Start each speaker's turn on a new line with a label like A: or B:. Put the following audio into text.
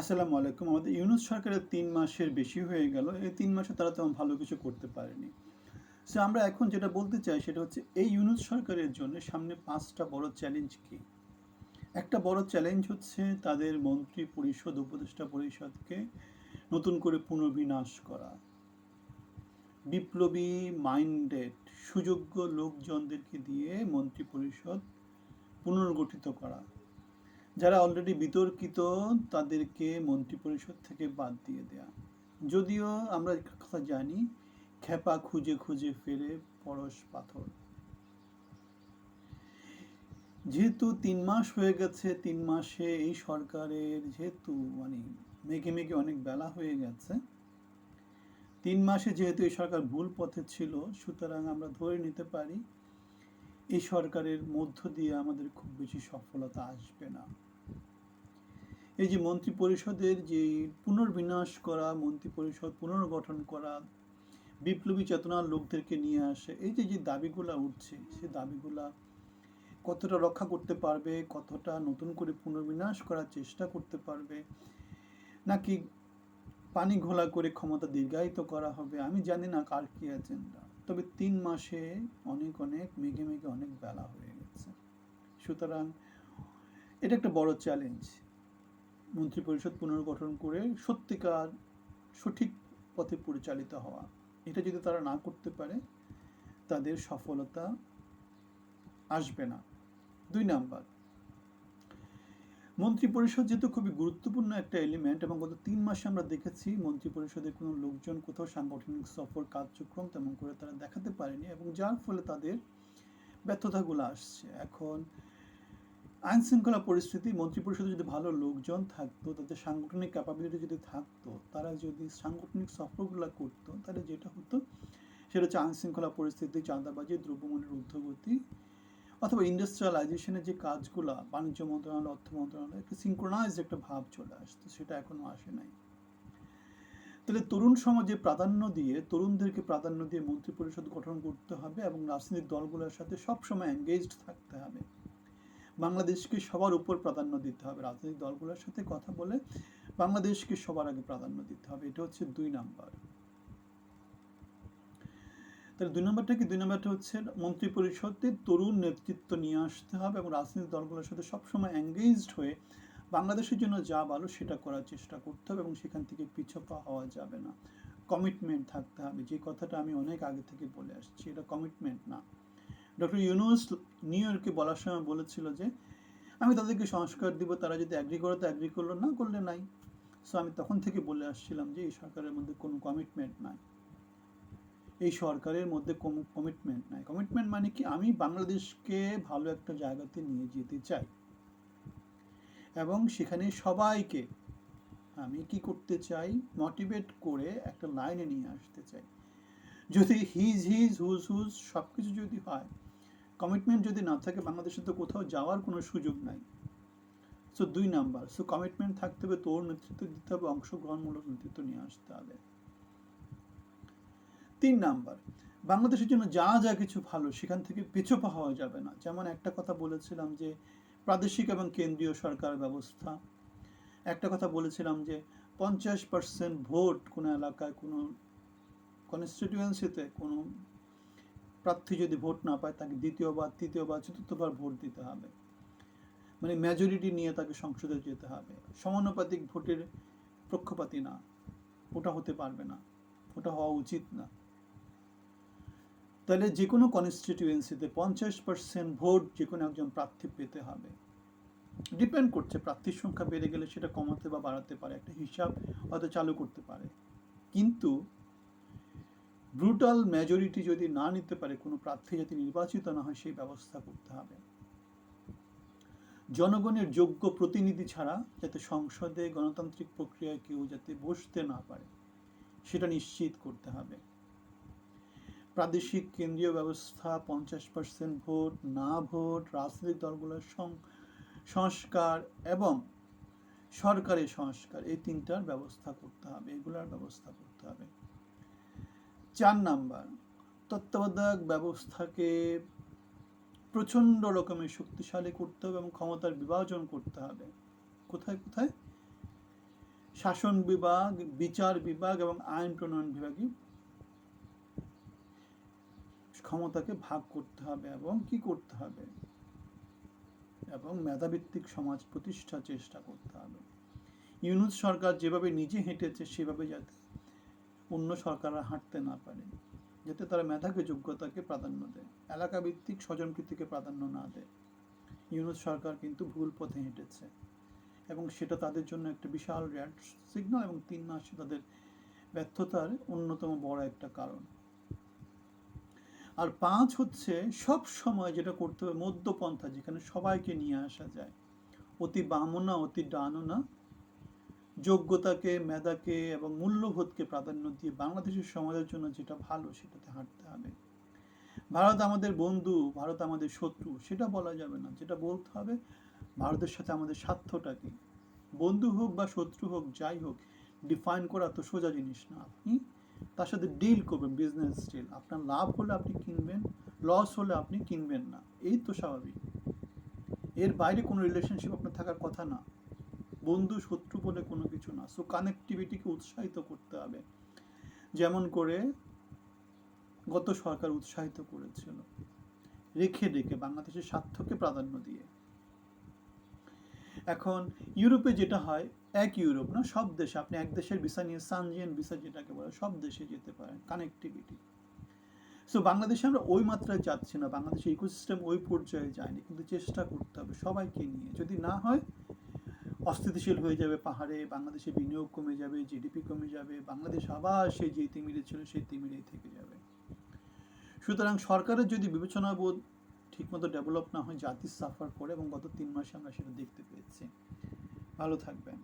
A: আসসালামু আলাইকুম। আমাদের ইউনুস সরকারের তিন মাসের বেশি হয়ে গেল। এই তিন মাসে তারা তেমন ভালো কিছু করতে পারেনি। সো আমরা এখন যেটা বলতে চাই সেটা হচ্ছে, এই ইউনুস সরকারের জন্য সামনে পাঁচটা বড় চ্যালেঞ্জ কি? একটা বড় চ্যালেঞ্জ হচ্ছে তাদের মন্ত্রী পরিষদ, উপদেষ্টা পরিষদকে নতুন করে পুনর্বিনাশ করা। বিপ্লবী মাইন্ডেড সুযোগ্য লোকজনদেরকে দিয়ে মন্ত্রী পরিষদ পুনর্গঠিত করা। যারা অলরেডি বিতর্কিত, তাদেরকে মন্ত্রিপরিষদ থেকে বাদ দিয়ে দেয়া। যদিও আমরা কথা জানি খেপা খুঁজে খুঁজে ফেরে পরশ পাথর। যেহেতু তিন মাস হয়ে গেছে, তিন মাসে এই সরকারের যেহেতু মানে মেঘে মেঘে অনেক বেলা হয়ে গেছে, তিন মাসে যেহেতু এই সরকার ভুল পথে ছিল, সুতরাং আমরা ধরে নিতে পারি, এই সরকারের মধ্য দিয়ে আমাদের খুব বেশি সফলতা আসবে না। এই যে মন্ত্রী পরিষদের যে পুনর্বিনাশ করা মন্ত্রী পরিষদ পুনর্গঠন করা, বিপ্লবী চেতনার লোকদেরকে নিয়ে আসে, এই যে যে দাবিগুলা উঠছে, সে দাবিগুলা কতটা রক্ষা করতে পারবে, কতটা নতুন করে পুনর্বিনাশ করার চেষ্টা করতে পারবে, নাকি পানি ঘোলা করে ক্ষমতা দীর্ঘায়িত করা হবে, আমি জানি না কার কি এজেন্ডা তবে তিন মাসে অনেক অনেক, মেঘে মেঘে অনেক বেলা হয়ে গেছে। সুতরাং এটা একটা বড় চ্যালেঞ্জ মন্ত্রী পরিষদ পুনর্গঠন করে সত্যিকার সঠিক পথে পরিচালিত হওয়া। এটা যদি তারা না করতে পারে, তাদের সফলতা আসবে না। দুই নাম্বার মন্ত্রী পরিষদ যেহেতু খুবই গুরুত্বপূর্ণ একটা এলিমেন্ট এবং গত তিন মাসে আমরা দেখেছি মন্ত্রী পরিষদের কোনো লোকজন কোথাও সাংগঠনিক সফর, কার্যক্রম তেমন করে তারা দেখাতে পারেনি, এবং যার ফলে তাদের ব্যর্থতাগুলো আসছে। এখন আইন শৃঙ্খলা পরিস্থিতি, মন্ত্রী পরিষদে যদি ভালো লোকজন থাকতো, তাদের সাংগঠনিক ক্যাপাবিলিটি যদি থাকতো, তারা যদি সাংগঠনিক সফরগুলো করতো, তাহলে যেটা হতো, সেটা হচ্ছে আইন শৃঙ্খলা পরিস্থিতি, চাঁদাবাজি, দ্রব্যমূল্যের ঊর্ধ্বগতি, অথবা ইন্ডাস্ট্রিয়ালাইজেশনের যে কাজগুলো, বাণিজ্য মন্ত্রণালয়, অর্থ মন্ত্রণালয়, একটা সিঙ্ক্রোনাইজ একটা ভাব চলে আসতো, সেটা এখনও আসে নাই। তাহলে তরুণ সমাজে প্রাধান্য দিয়ে, তরুণদেরকে প্রাধান্য দিয়ে মন্ত্রিপরিষদ গঠন করতে হবে এবং রাজনৈতিক দলগুলোর সাথে সবসময় এঙ্গেজড থাকতে হবে। বাংলাদেশকে সবার উপর প্রাধান্য দিতে হবে। রাজনৈতিক দলগুলোর সাথে কথা বলে বাংলাদেশকে সবার আগে প্রাধান্য দিতে হবে। এটা হচ্ছে দুই নাম্বার। তাহলে দুই নম্বরটা কি? দুই নম্বরটা হচ্ছে মন্ত্রী পরিষদে তরুণ নেতৃত্ব নিয়ে আসতে হবে এবং রাজনৈতিক দলগুলোর সাথে সবসময় এঙ্গেজড হয়ে বাংলাদেশের জন্য যা ভালো সেটা করার চেষ্টা করতে হবে এবং সেখান থেকে পিছপা হওয়া যাবে না। কমিটমেন্ট থাকতে হবে। যে কথাটা আমি অনেক আগে থেকে বলে আসছি, এটা কমিটমেন্ট না। ডক্টর ইউনুস নিউ ইয়র্কে বলার সময় বলেছিল যে, আমি তাদেরকে সংস্কার দিব, তারা যদি অ্যাগ্রি করে, তো অ্যাগ্রি করল, না করলে নাই। সো আমি তখন থেকে বলে আসছিলাম যে, এই সরকারের মধ্যে কোনো কমিটমেন্ট নাই। এই সরকারের মধ্যে কোনো কমিটমেন্ট নাই। কমিটমেন্ট মানে কি? আমি বাংলাদেশকে ভালো একটা জায়গাতে নিয়ে যেতে চাই। এবং সেখানে সবাইকে আমি কি করতে চাই? মোটিভেট করে একটা লাইনে নিয়ে আসতে চাই। যদি হিজ হিজ হুজ হুজ সব কিছু যদি হয় কমিটমেন্ট যদি না থাকে, বাংলাদেশে তো কোথাও যাওয়ার কোনো সুযোগ নাই। সো দুই নাম্বার সো কমিটমেন্ট থাকতে হবে, তোর নেতৃত্ব দিতে হবে, অংশগ্রহণমূলক নেতৃত্ব নিয়ে আসতে হবে। তিন নাম্বার, বাংলাদেশের জন্য যা যা কিছু ভালো, সেখান থেকে পিছপা হওয়া যাবে না। যেমন একটা কথা বলেছিলাম যে, প্রাদেশিক এবং কেন্দ্রীয় সরকার ব্যবস্থা। একটা কথা বলেছিলাম যে, পঞ্চাশ পার্সেন্ট ভোট কোনো এলাকায়, কোনো কনস্টিটিউয়েন্সিতে কোনো প্রার্থী যদি ভোট না পায়, তাকে দ্বিতীয়বার, তৃতীয়বার, চতুর্থবার ভোট দিতে হবে। মানে মেজরিটি নিয়ে তাকে সংসদে যেতে হবে। সমানুপাতিক ভোটের পক্ষপাতি না। ওটা হতে পারবে না। ওটা হওয়া উচিত না। তাহলে যে কোনো কনস্টিটিউয়েন্সিতে পঞ্চাশ পার্সেন্ট ভোট যে কোনো একজন প্রার্থী পেতে হবে। ডিপেন্ড করছে, প্রার্থীর সংখ্যা বেড়ে গেলে সেটা কমাতে বা বাড়াতে পারে, একটা হিসাব হয়তো চালু করতে পারে। কিন্তু ব্রুটাল মেজরিটি যদি না নিতে পারে, কোনো প্রার্থী যাতে নির্বাচিত না হয়, সেই ব্যবস্থা করতে হবে। জনগণের যোগ্য প্রতিনিধি ছাড়া যাতে সংসদে গণতান্ত্রিক প্রক্রিয়ায় কেউ যাতে বসতে না পারে, সেটা নিশ্চিত করতে হবে। প্রাদেশিক কেন্দ্রীয় ব্যবস্থা, পঞ্চাশ পার্সেন্ট ভোট, না ভোট, রাজনৈতিক দলগুলোর সংস্কার এবং সরকারের সংস্কার, এই তিনটার ব্যবস্থা করতে হবে, এগুলার ব্যবস্থা করতে হবে। চার নাম্বার, তত্ত্বাবধায়ক ব্যবস্থাকে প্রচণ্ড রকমের শক্তিশালী করতে হবে এবং ক্ষমতার বিভাজন করতে হবে। কোথায় কোথায়? শাসন বিভাগ, বিচার বিভাগ এবং আইন প্রণয়ন বিভাগই ক্ষমতাকে ভাগ করতে হবে এবং কি করতে হবে? এবং মেধাভিত্তিক সমাজ প্রতিষ্ঠার চেষ্টা করতে হবে। ইউনুস সরকার যেভাবে নিজে হেঁটেছে, সেভাবে যাতে অন্য সরকাররা হাঁটতে না পারে, যাতে তারা মেধাকে যোগ্যতাকে প্রাধান্য দেয় এলাকা ভিত্তিক স্বজনপ্রীতিকে প্রাধান্য না দেয়। ইউনুস সরকার কিন্তু ভুল পথে হেঁটেছে এবং সেটা তাদের জন্য একটা বিশাল র্যাড সিগন্যাল এবং তিন মাসে তাদের ব্যর্থতার অন্যতম বড় একটা কারণ। আর পাঁচ হচ্ছে, সব সময় যেটা করতে হবে মধ্যপন্থা যেখানে সবাইকে নিয়ে আসা যায়। অতি বামও না অতি ডানও না যোগ্যতাকে, মেধাকে এবং মূল্যবোধকে প্রাধান্য দিয়ে বাংলাদেশের সমাজের জন্য যেটা ভালো সেটাতে হাঁটতে হবে। ভারত আমাদের বন্ধু, ভারত আমাদের শত্রু, সেটা বলা যাবে না। যেটা বলতে হবে, ভারতের সাথে আমাদের স্বার্থটা কি বন্ধু হোক বা শত্রু হোক, যাই হোক ডিফাইন করা তো সোজা জিনিস না। আপনি তার সাথে ডিল করবেন বিজনেস ডিল আপনার লাভ হলে আপনি কিনবেন লস হলে আপনি কিনবেন না। এই তো স্বাভাবিক। এর বাইরে কোনো রিলেশনশিপ আপনার থাকার কথা না। বন্ধু শত্রু বলে কোনো কিছু না। সো কানেক্টিভিটিকে উৎসাহিত করতে হবে। যেমন করে গত সরকার উৎসাহিত করেছিল। রেখে রেখে বাংলাদেশের স্বার্থকে প্রাধান্য দিয়ে। এখন ইউরোপে যেটা হয়, এক ইউরোপ না, সব দেশে আপনি এক দেশের ভিসা নিয়ে সানজিয়ান ভিসা যেটাকে বলে, সব দেশে যেতে পারেন কানেক্টিভিটি সো বাংলাদেশে আমরা ওই মাত্রায় যাচ্ছি না, বাংলাদেশের ইকোসিস্টেম ওই পর্যায়ে যায়নি, কিন্তু চেষ্টা করতে হবে সবাইকে নিয়ে। যদি না হয় অস্থিতিশীল হয়ে যাবে পাহাড়ে, বাংলাদেশে বিনিয়োগ কমে যাবে জিডিপি কমে যাবে, বাংলাদেশ আবার সেই যে তিমিরে ছিল সেই তিমিরেই থেকে যাবে। সুতরাং সরকারের যদি বিবেচনা বোধ ঠিকমতো ডেভেলপ না হয় জাতি সাফার করে এবং গত তিন মাসে আমরা সেটা দেখতে পেয়েছি। ভালো থাকবেন।